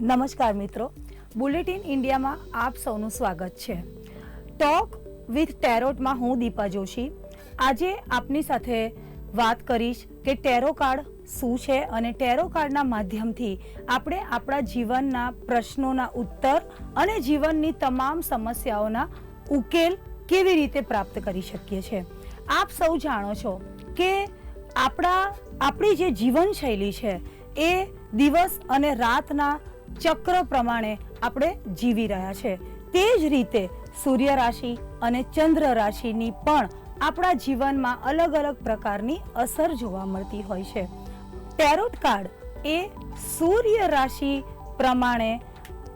નમસ્કાર મિત્રો. બુલેટિન ઇન્ડિયામાં આપ સૌનું સ્વાગત છે. ટોક વિથ ટેરોટમાં હું દીપા જોશી. આજે આપની સાથે વાત કરીશ કે ટેરો કાર્ડ શું છે અને ટેરો કાર્ડના માધ્યમથી આપણે આપણા જીવનના પ્રશ્નોના ઉત્તર અને જીવનની તમામ સમસ્યાઓના ઉકેલ કેવી રીતે પ્રાપ્ત કરી શકીએ છીએ. આપ સૌ જાણો છો કે આપણા, આપણી જે જીવનશૈલી છે એ દિવસ અને રાતના ચક્ર પ્રમાણે આપણે જીવી રહ્યા છે. તે જ રીતે સૂર્ય રાશિ અને ચંદ્ર રાશિની પણ આપણા જીવનમાં અલગ અલગ પ્રકારની અસર જોવા મળતી હોય છે. ટેરોટ કાર્ડ એ સૂર્ય રાશિ પ્રમાણે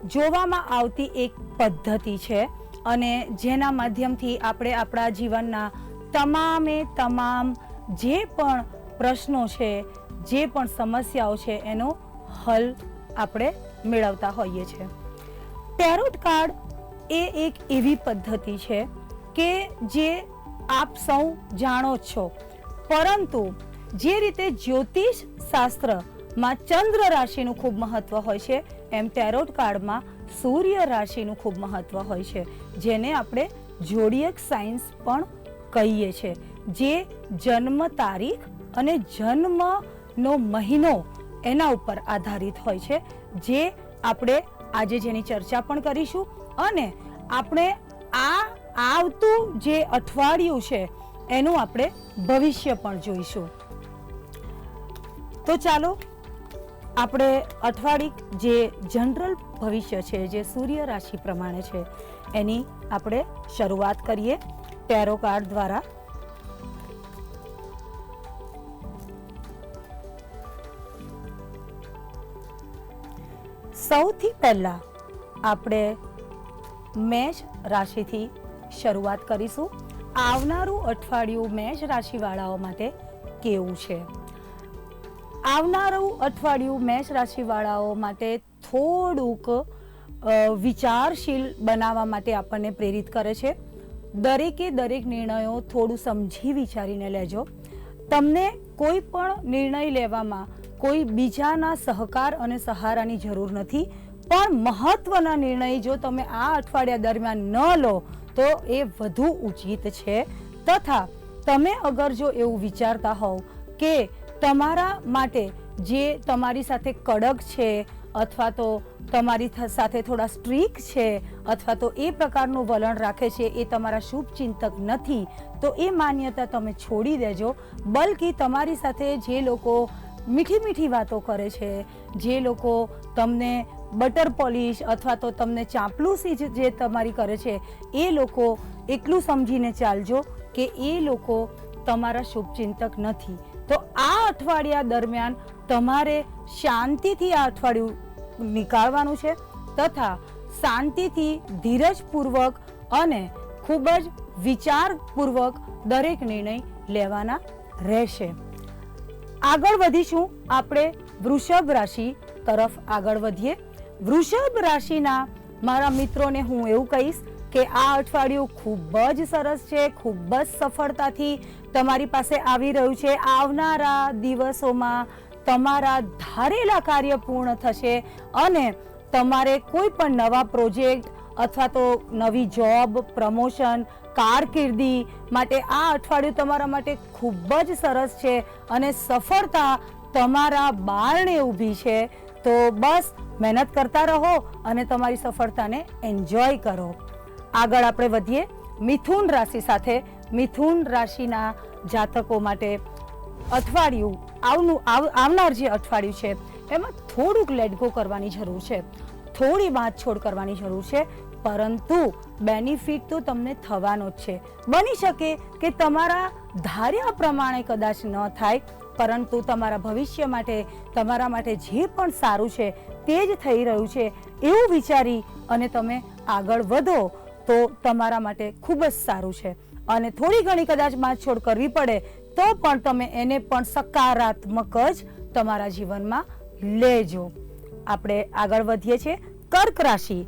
જોવામાં આવતી એક પદ્ધતિ છે અને જેના માધ્યમથી આપણે આપણા જીવનના તમામે તમામ જે પણ પ્રશ્નો છે, જે પણ સમસ્યાઓ છે, એનો હલ આપણે મેળવતા હોઈએ છીએ. ટેરોટ કાર્ડ એ એક એવી પદ્ધતિ છે કે જે આપ સૌ જાણો છો. પરંતુ જે રીતે જ્યોતિષ શાસ્ત્રમાં ચંદ્ર રાશિનું ખૂબ મહત્વ હોય છે, એમ ટેરોટ કાર્ડમાં સૂર્ય રાશિનું ખૂબ મહત્વ હોય છે, જેને આપણે જોડિયક સાયન્સ પણ કહીએ છીએ જે જન્મ તારીખ અને જન્મનો મહિનો એના ઉપર આધારિત હોય છે. જે આપણે આજે જેની ચર્ચા પણ કરીશું અને આપણે આ આવતું જે અઠવાડિયું છે, એનું આપણે ભવિષ્ય પણ જોઈશું. તો ચાલો, આપણે અઠવાડિક જે જનરલ ભવિષ્ય છે, જે સૂર્ય રાશિ પ્રમાણે છે, એની આપણે શરૂઆત કરીએ. ટેરો કાર્ડ દ્વારા સૌથી પહેલાં આપણે મેષ રાશિથી શરૂઆત કરીશું. આવનારું અઠવાડિયું મેષ રાશિવાળાઓ માટે કેવું છે? આવનારું અઠવાડિયું મેષ રાશિવાળાઓ માટે થોડુંક વિચારશીલ બનાવવા માટે આપણને પ્રેરિત કરે છે. દરેકે દરેક નિર્ણયો થોડું સમજી વિચારીને લેજો. તમને કોઈ પણ નિર્ણય લેવામાં કોઈ બીજાના સહકાર અને સહારાની જરૂર નથી. પણ મહત્વના નિર્ણય જો તમે આ અઠવાડિયા દરમિયાન ન લો, તો એ વધુ ઉચિત છે. તથા તમે અગર જો એવું વિચારતા હોવ કે તમારા માટે જે તમારી સાથે કડક છે, અથવા તો તમારી સાથે થોડા સ્ટ્રીક છે, અથવા તો એ પ્રકારનું વલણ રાખે છે, એ તમારા શુભચિંતક નથી, તો એ માન્યતા તમે છોડી દેજો. બલકી તમારી સાથે જે લોકો મીઠી મીઠી વાતો કરે છે. જે લોકો તમને બટર પોલિશ અથવા તો તમને ચાંપલુસી જ તમારી કરે છે, એ લોકો એટલું સમજીને ચાલજો કે એ લોકો તમારા શુભચિંતક નથી. તો આ અઠવાડિયા દરમિયાન તમારે શાંતિથી આ અઠવાડિયું નીકાળવાનું છે તથા શાંતિથી ધીરજપૂર્વક અને ખૂબ જ વિચારપૂર્વક દરેક નિર્ણય લેવાના રહેશે. આગળ વધીશું આપણે વૃષભ રાશિ તરફ આગળ વધીએ. વૃષભ રાશિના મારા મિત્રોને હું એવું કહીશ કે આ અઠવાડિયું ખૂબ જ સરસ છે, ખૂબ જ સફળતાથી તમારી પાસે આવી રહ્યું છે. આવનારા દિવસોમાં તમારા ધારેલા કાર્ય પૂર્ણ થશે અને તમારે કોઈ પણ નવા પ્રોજેક્ટ અથવા તો નવી જોબ, પ્રમોશન કારકિર્દી માટે આ અઠવાડિયું તમારા માટે ખૂબ જ સરસ છે અને સફળતા તમારા બારણે ઊભી છે. તો બસ મહેનત કરતા રહો અને તમારી સફળતાને એન્જોય કરો. આગળ આપણે વધીએ. મિથુન રાશિ સાથે મિથુન રાશિના જાતકો માટે અઠવાડિયું આવનું, આવ- આવનાર જે અઠવાડિયું છે, એમાં થોડુંક લેટગો કરવાની જરૂર છે. થોડી બાંધછોડ કરવાની જરૂર છે. પરંતુ બેનિફિટ તો તમને થવાનો જ છે. બની શકે કે તમારા ધાર્યા પ્રમાણે કદાચ ન થાય, પરંતુ તમારા ભવિષ્ય માટે, તમારા માટે જે પણ સારું છે તે જ થઈ રહ્યું છે એવું વિચારી અને તમે આગળ વધો તો તમારા માટે ખૂબ જ સારું છે. અને થોડી ઘણી કદાચ બાંધછોડ કરવી પડે તો પણ તમે એને પણ સકારાત્મક જ તમારા જીવનમાં લેજો. આપણે આગળ વધીએ છીએ. કર્ક રાશિ.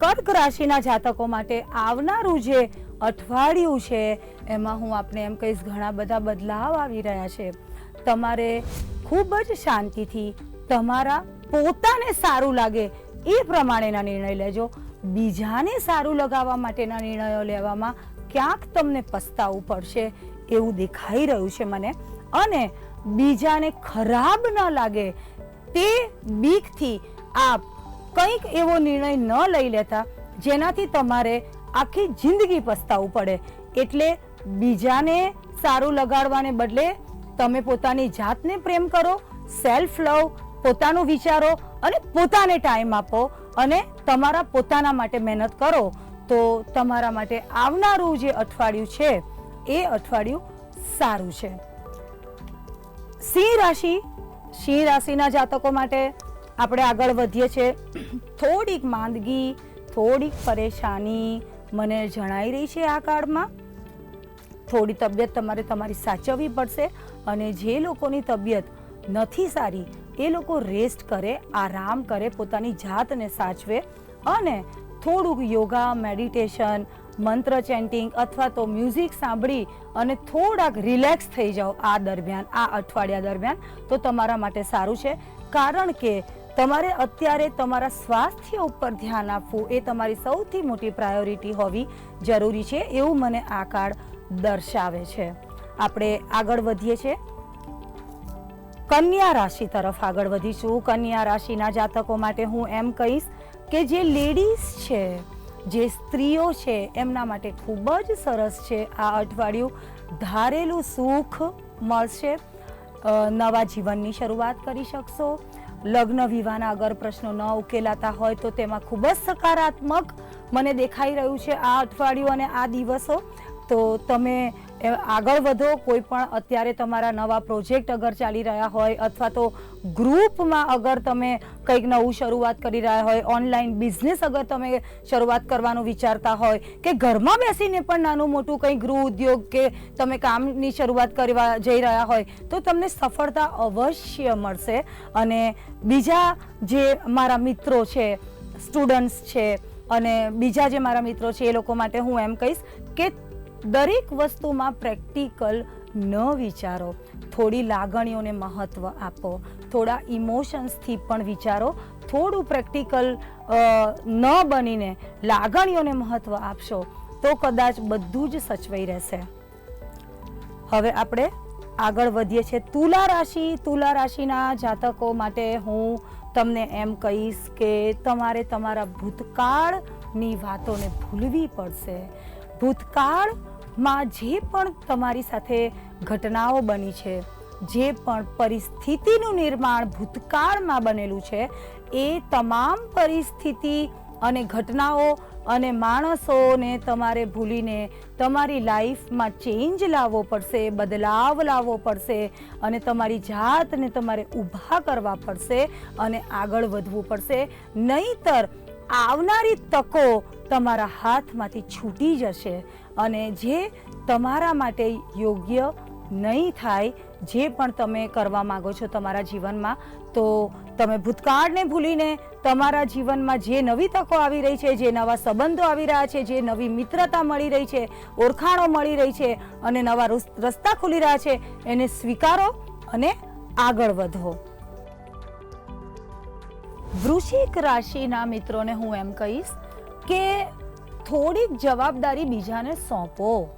કર્ક રાશિના જાતકો માટે આવનારું જે અઠવાડિયું છે, એમાં હું આપને એમ કહીશ ઘણા બધા બદલાવ આવી રહ્યા છે. તમારે ખૂબ જ શાંતિથી તમારા પોતાને સારું લાગે એ પ્રમાણેના નિર્ણય લેજો. બીજાને સારું લગાવવા માટેના નિર્ણયો લેવામાં ક્યાંક તમને પસ્તાવું પડશે એવું દેખાઈ રહ્યું છે મને. અને બીજાને ખરાબ ન લાગે તે બીકથી આપ કંઈક એવો નિર્ણય ન લઈ લેતા જેનાથી તમારે આખી જિંદગી પસ્તાવું પડે. એટલે બીજાને સારું લગાડવાને બદલે તમે પોતાની જાતને પ્રેમ કરો સેલ્ફ લવ પોતાનું વિચારો અને પોતાને ટાઈમ આપો અને તમારા પોતાના માટે મહેનત કરો. તો તમારા માટે આવનારું જે અઠવાડિયું છે, એ અઠવાડિયું સારું છે. સિંહ રાશિ, સિંહ રાશિના જાતકો માટે આપણે આગળ વધીએ છીએ. થોડીક માંદગી, થોડીક પરેશાની મને જણાઈ રહી છે આ કાળમાં. થોડી તબિયત તમારે તમારી સાચવવી પડશે અને જે લોકોની તબિયત નથી સારી, એ લોકો રેસ્ટ કરે, આરામ કરે, પોતાની જાતને સાચવે અને થોડુંક યોગા મેડિટેશન મંત્ર ચેન્ટિંગ અથવા તો મ્યુઝિક સાંભળી અને થોડાક રિલેક્સ થઈ જાઓ આ દરમિયાન, આ અઠવાડિયા દરમિયાન તો તમારા માટે સારું છે. કારણ કે તમારે અત્યારે તમારા સ્વાસ્થ્ય ઉપર ધ્યાન આપવું એ તમારી સૌથી મોટી પ્રાયોરિટી હોવી જરૂરી છે એવું મને આ કાર્ડ દર્શાવે છે. આપણે આગળ વધીએ છીએ. કન્યા રાશિ તરફ આગળ વધીશું. કન્યા રાશિના જાતકો માટે હું એમ કહીશ કે જે લેડીઝ છે, જે સ્ત્રીઓ છે, એમના માટે ખૂબ જ સરસ છે. આ અઠવાડિયું ધારેલું સુખ મળશે. નવા જીવનની શરૂઆત કરી શકશો. લગ્ન વિવાહના અગર પ્રશ્નો ન ઉકેલાતા હોય તો તેમાં ખૂબ જ સકારાત્મક મને દેખાઈ રહ્યું છે આ અઠવાડિયું અને આ દિવસો. તો તમે આગળ વધો, કોઈ પણ અત્યારે તમારા નવા પ્રોજેક્ટ અગર ચાલી રહ્યા હોય અથવા તો ગ્રુપમાં અગર તમે કંઈક નવું શરૂઆત કરી રહ્યા હોય, ઓનલાઈન બિઝનેસ અગર તમે શરૂઆત કરવાનું વિચારતા હોય કે ઘરમાં બેસીને પણ નાનું મોટું કંઈ ગૃહ ઉદ્યોગ કે તમે કામની શરૂઆત કરવા જઈ રહ્યા હોય, તો તમને સફળતા અવશ્ય મળશે. અને બીજા જે મારા મિત્રો છે સ્ટુડન્ટ્સ છે અને બીજા જે મારા મિત્રો છે, એ લોકો માટે હું એમ કહીશ કે દરેક વસ્તુમાં પ્રેક્ટિકલ ન વિચારો. થોડી લાગણીઓને મહત્ત્વ આપો. થોડા ઇમોશન્સથી પણ વિચારો. થોડું પ્રેક્ટિકલ ન બનીને લાગણીઓને મહત્ત્વ આપશો, તો કદાચ બધું જ સચવાઈ રહેશે. હવે આપણે આગળ વધીએ છીએ. તુલા રાશિ, તુલા રાશિના જાતકો માટે હું તમને એમ કહીશ કે તમારે તમારા ભૂતકાળની વાતોને ભૂલવી પડશે. ભૂતકાળમાં જે પણ તમારી સાથે ઘટનાઓ બની છે, જે પણ પરિસ્થિતિનું નિર્માણ ભૂતકાળમાં બનેલું છે, એ તમામ પરિસ્થિતિ અને ઘટનાઓ અને માણસોને તમારે ભૂલીને તમારી લાઈફમાં ચેન્જ લાવવો પડશે, બદલાવ લાવવો પડશે અને તમારી જાતને તમારે ઊભા કરવા પડશે અને આગળ વધવું પડશે. નહીતર આવનારી તકો તમારા હાથમાંથી છૂટી જશે અને જે તમારા માટે યોગ્ય નહીં થાય, જે પણ તમે કરવા માંગો છો તમારા જીવનમાં, તો તમે ભૂતકાળને ભૂલીને તમારા જીવનમાં જે નવી તકો આવી રહી છે, જે નવા સંબંધો આવી રહ્યા છે, જે નવી મિત્રતા મળી રહી છે, ઓળખાણો મળી રહી છે અને નવા રસ- રસ્તા ખુલી રહ્યા છે, એને સ્વીકારો અને આગળ વધો. વૃશ્ચિક રાશિના મિત્રોને હું એમ કહીશ કે થોડીક જવાબદારી બીજાને સોંપો.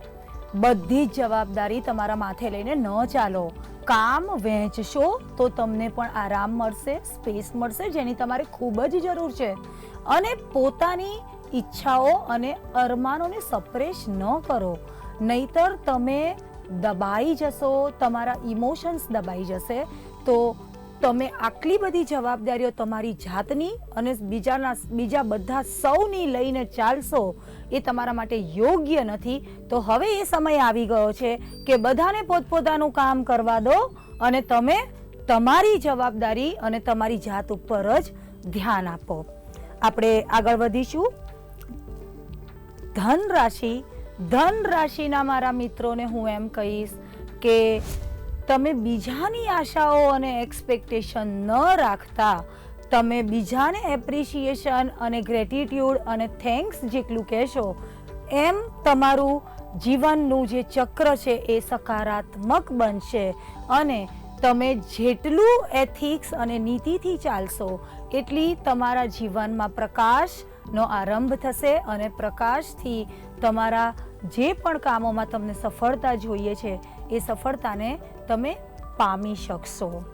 બધી જ જવાબદારી તમારા માથે લઈને ન ચાલો. કામ વહેંચશો તો તમને પણ આરામ મળશે, સ્પેસ મળશે, જેની તમારે ખૂબ જ જરૂર છે. અને પોતાની ઈચ્છાઓ અને અરમાનોને સપ્રેશ ન કરો. નહીતર તમે દબાઈ જશો, તમારા ઇમોશન્સ દબાઈ જશે, તો તમે આટલી બધી જવાબદારીઓ તમારી જાતની અને બીજાના બીજા બધા સૌની લઈને ચાલશો એ તમારા માટે યોગ્ય નથી. તો હવે એ સમય આવી ગયો છે કે બધાને પોતપોતાનું કામ કરવા દો અને તમે તમારી જવાબદારી અને તમારી જાત ઉપર જ ધ્યાન આપો. આપણે આગળ વધીશું. ધન રાશિ ધન રાશિના મારા મિત્રોને હું એમ કહીશ કે તમે બીજાની આશાઓ અને એક્સપેક્ટેશન ન રાખતા, તમે બીજાને એપ્રિશિએશન અને ગ્રેટિટ્યૂડ અને થેન્ક્સ જેટલું કહેશો, એમ તમારું જીવનનું જે ચક્ર છે એ સકારાત્મક બનશે. અને તમે જેટલું એથિક્સ અને નીતિથી ચાલશો, એટલી તમારા જીવનમાં પ્રકાશનો આરંભ થશે અને પ્રકાશથી તમારા જે પણ કામોમાં તમને સફળતા જોઈએ છે, એ સફળતાને તમે પામી શકશો.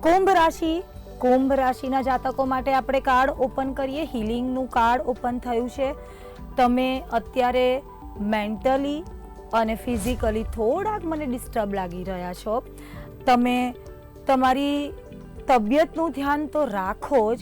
કુંભ રાશિ, કુંભ રાશિના જાતકો માટે આપણે કાર્ડ ઓપન કરીએ. હિલિંગનું કાર્ડ ઓપન થયું છે. તમે અત્યારે મેન્ટલી અને ફિઝિકલી થોડાક મને ડિસ્ટર્બ લાગી રહ્યા છો. તમે તમારી તબિયતનું ધ્યાન તો રાખો જ.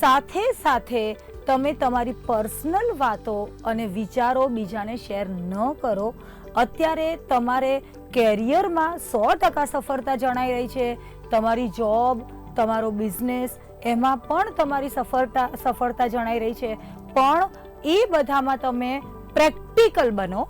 સાથે સાથે તમે તમારી પર્સનલ વાતો અને વિચારો બીજાને શેર ન કરો. અત્યારે તમારે કેરિયરમાં સો ટકા સફળતા જણાઈ રહી છે. તમારી જોબ, તમારો બિઝનેસ, એમાં પણ તમારી સફળતા સફળતા જણાઈ રહી છે. પણ એ બધામાં તમે પ્રેક્ટિકલ બનો,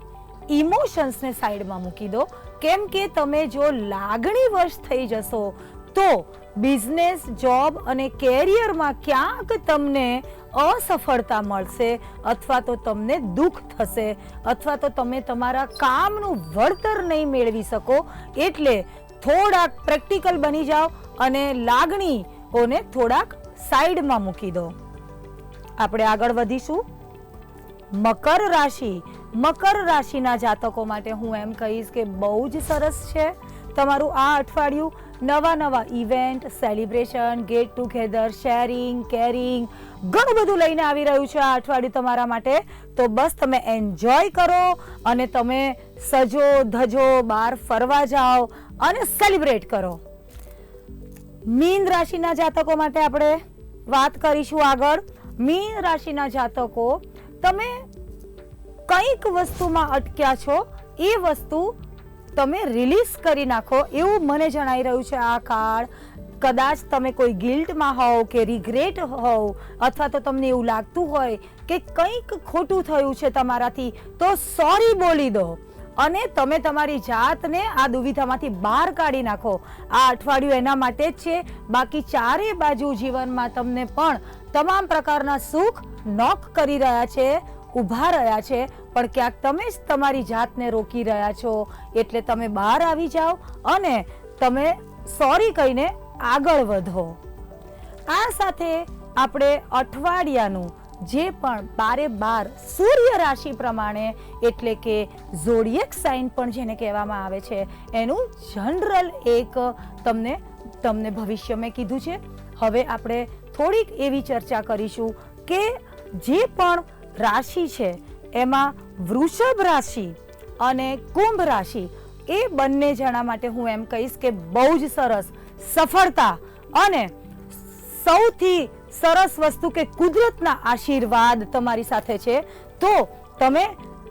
ઇમોશન્સને સાઈડમાં મૂકી દો. કેમ કે તમે જો લાગણી વશ થઈ જશો, તો બિઝનેસ, જોબ અને કેરિયરમાં ક્યાંક તમને અસફળતા મળશે અથવા તો તમને દુઃખ થશે અથવા તો તમે તમારા કામનું વળતર નહીં મેળવી શકો. એટલે થોડાક પ્રેક્ટિકલ બની જાઓ અને લાગણીઓને થોડાક સાઈડમાં મૂકી દો. આપણે આગળ વધીશું. મકર રાશિ. મકર રાશિના જાતકો માટે હું એમ કહીશ કે બહુ જ સરસ છે. તમારું આ અઠવાડિયું નવા નવા event, celebration get together sharing caring ઘણું બધું લઈને આવી રહ્યું છે આ અઠવાડિયું તમારા માટે. તો બસ તમે એન્જોય કરો અને તમે સજો, ધજો, બહાર ફરવા જાઓ અને સેલિબ્રેટ કરો. મીન રાશિના જાતકો માટે આપણે વાત કરીશું આગળ. મીન રાશિના જાતકો, તમે કંઈક વસ્તુમાં અટક્યા છો, એ વસ્તુ તમે રિલીઝ કરી નાખો એવું મને જણાઈ રહ્યું છે આ કાળ કદાચ તમે કોઈ ગિલ્ટમાં હોવ કે રિગ્રેટ હોવ અથવા તો તમને એવું લાગતું હોય કે કંઈક ખોટું થયું છે તમારાથી, તો સોરી બોલી દો. અને તમે તમારી જાતને આ દુવિધામાંથી બહાર કાઢી નાખો. આ અઠવાડિયું એના માટે જ છે. બાકી ચારે બાજુ જીવનમાં તમને પણ તમામ પ્રકારના સુખ નોક કરી રહ્યા છે. ઊભા રહ્યા છે, પણ ક્યાંક તમે જ તમારી જાતને રોકી રહ્યા છો. એટલે તમે બહાર આવી જાઓ અને તમે સોરી કહીને આગળ વધો. આ સાથે આપણે અઠવાડિયાનું જે પણ બારે બાર સૂર્ય રાશિ પ્રમાણે, એટલે કે ઝોડિયક સાઇન પણ જેને કહેવામાં આવે છે, એનું જનરલ એક તમને તમને ભવિષ્ય મેં કીધું છે. હવે આપણે થોડીક એવી ચર્ચા કરીશું કે જે પણ રાશિ છે. એમાં વૃષભ રાશિ અને કુંભ રાશિ એ બંને જણા માટે હું એમ કહીશ કે બહુ જ સરસ સફળતા અને સૌથી સરસ વસ્તુ કે કુદરતના આશીર્વાદ તમારી સાથે છે. તો તમે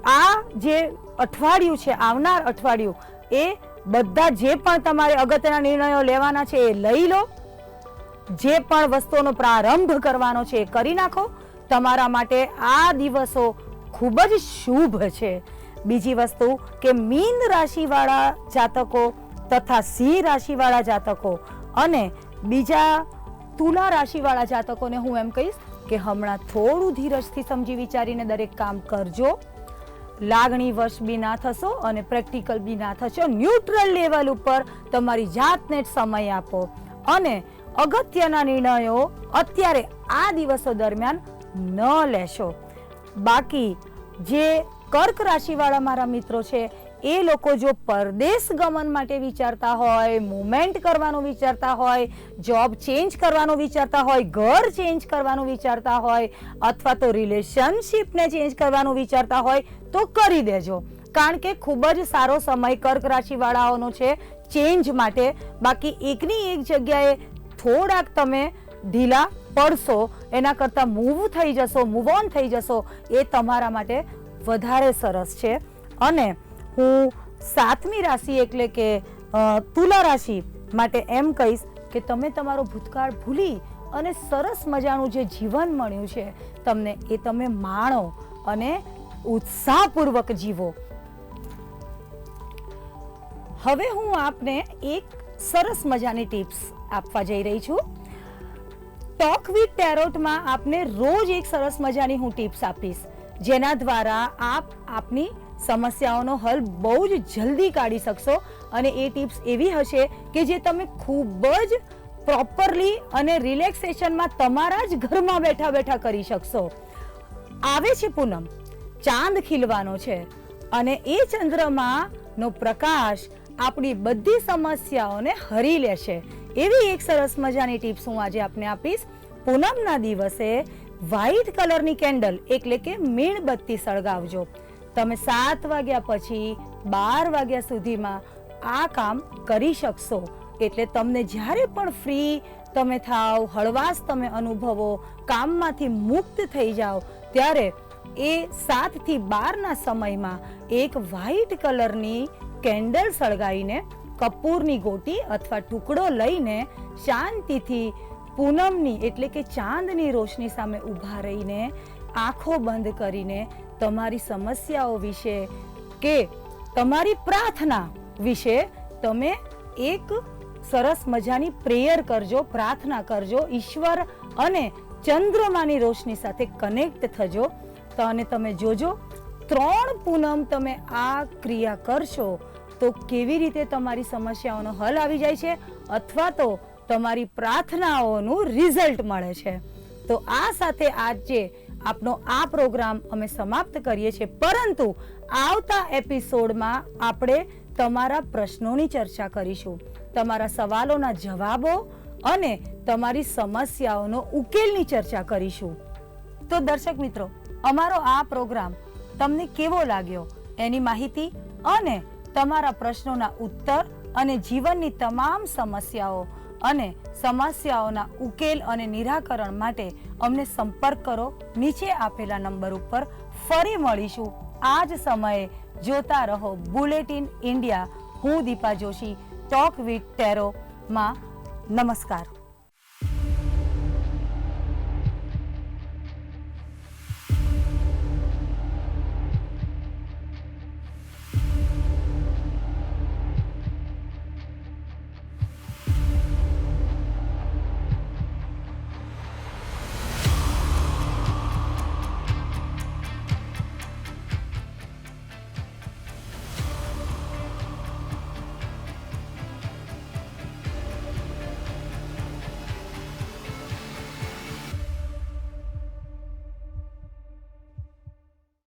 આ જે અઠવાડિયું છે, આવનાર અઠવાડિયું, એ બધા જે પણ તમારે અગત્યના નિર્ણયો લેવાના છે એ લઈ લો. જે પણ વસ્તુઓનો પ્રારંભ કરવાનો છે એ કરી નાખો. તમારા માટે આ દિવસો ખૂબ જ શુભ છે. બીજી વસ્તુ કે મીન રાશિવાળા જાતકો તથા સિંહ રાશિવાળા જાતકો અને બીજા તુલા રાશિવાળા જાતકોને હું એમ કહીશ કે હમણાં થોડું ધીરજથી સમજી વિચારીને દરેક કામ કરજો. લાગણી વશ બી ના થશો અને પ્રેક્ટિકલ બી ના થશો. ન્યુટ્રલ લેવલ ઉપર તમારી જાતને જ સમય આપો. અને અગત્યના નિર્ણયો અત્યારે આ દિવસો દરમિયાન ન લેશો. બાકી જે કર્ક રાશિવાળા મારા મિત્રો છે, એ લોકો જો પરદેશ ગમન માટે વિચારતા હોય, મુવમેન્ટ કરવાનું વિચારતા હોય, જોબ ચેન્જ કરવાનું વિચારતા હોય, ઘર ચેન્જ કરવાનું વિચારતા હોય, અથવા તો રિલેશનશિપને ચેન્જ કરવાનું વિચારતા હોય, તો કરી દેજો. કારણ કે ખૂબ જ સારો સમય કર્ક રાશિવાળાઓનો છે, ચેન્જ માટે. બાકી એકની એક જગ્યાએ થોડાક તમે ઢીલા પડશો એના કરતાં મૂવ થઈ જશો મૂવ ઓન થઈ જશો, એ તમારા માટે વધારે સરસ છે. અને હું સાતમી રાશિ એટલે કે તુલા રાશિ માટે એમ કહીશ કે તમે તમારો ભૂતકાળ ભૂલી અને સરસ મજાનું જે જીવન મળ્યું છે, તમને એ તમે માણો અને ઉત્સાહપૂર્વક જીવો. હવે હું આપને એક સરસ મજાની ટિપ્સ આપવા જઈ રહી છું. ટોક વિથ ટેરોટમાં આપને રોજ એક સરસ મજાની હું ટિપ્સ આપીશ. જેના દ્વારા આપ આપની સમસ્યાઓનો હલ બહુ જ જલ્દી કાઢી શકશો અને એ ટિપ્સ એવી હશે કે જે તમે ખૂબ જ પ્રોપરલી અને રિલેક્સેશનમાં તમારા જ ઘરમાં બેઠા બેઠા કરી શકશો. આવે છે પૂનમ. ચાંદ ખીલવાનો છે અને એ ચંદ્રમાનો પ્રકાશ આપણી બધી સમસ્યાઓને હરી લેશે. એવી એક સરસ મજાની ટિપ્સ હું આજે આપને આપીશ. પૂનમના દિવસે વ્હાઈટ કલરની કેન્ડલ એટલે કે મીણબત્તી સળગાવજો. તમે સાત વાગ્યા પછી બાર વાગ્યા સુધીમાં આ કામ કરી શકશો. એટલે તમને જ્યારે પણ ફ્રી તમે થાવ, હળવાશ તમે અનુભવો, કામમાંથી મુક્ત થઈ જાઓ, ત્યારે એ સાતથી બારના સમયમાં એક વ્હાઈટ કલરની કેન્ડલ સળગાવીને કપૂરની ગોટી અથવા ટુકડો લઈને શાંતિથી પૂનમની એટલે કે ચાંદની રોશની સામે ઊભા રહીને આંખો બંધ કરીને તમારી સમસ્યાઓ વિશે કે તમારી પ્રાર્થના વિશે તમે એક સરસ મજાની પ્રેયર કરજો, પ્રાર્થના કરજો, ઈશ્વર અને ચંદ્રમાની રોશની સાથે કનેક્ટ થજો તો અને તમે જોજો ત્રણ પૂનમ તમે આ ક્રિયા કરશો તો કેવી રીતે તમારી સમસ્યાઓનો હલ આવી જાય છે અથવા તો તમારી પ્રાર્થનાઓનું રિઝલ્ટ મળે છે? તો આ સાથે આજે આપનો આ પ્રોગ્રામ અમે સમાપ્ત કરીએ છીએ. પરંતુ આવતા એપિસોડમાં આપણે તમારા પ્રશ્નોની ચર્ચા કરીશું. તમારા સવાલોના જવાબો અને તમારી સમસ્યાઓનો ઉકેલની ચર્ચા કરીશું. તો દર્શક મિત્રો, અમારો આ પ્રોગ્રામ તમને કેવો લાગ્યો? એની માહિતી અને તમારા પ્રશ્નોના ઉત્તર અને જીવનની તમામ સમસ્યાઓ અને સમસ્યાઓના ઉકેલ અને નિરાકરણ માટે અમને સંપર્ક કરો. નીચે આપેલા નંબર ઉપર ફરી મળીશું. આ જ સમયે જોતા રહો બુલેટિન ઇન્ડિયા. હું Deepa Joshi talk with tarot માં. નમસ્કાર.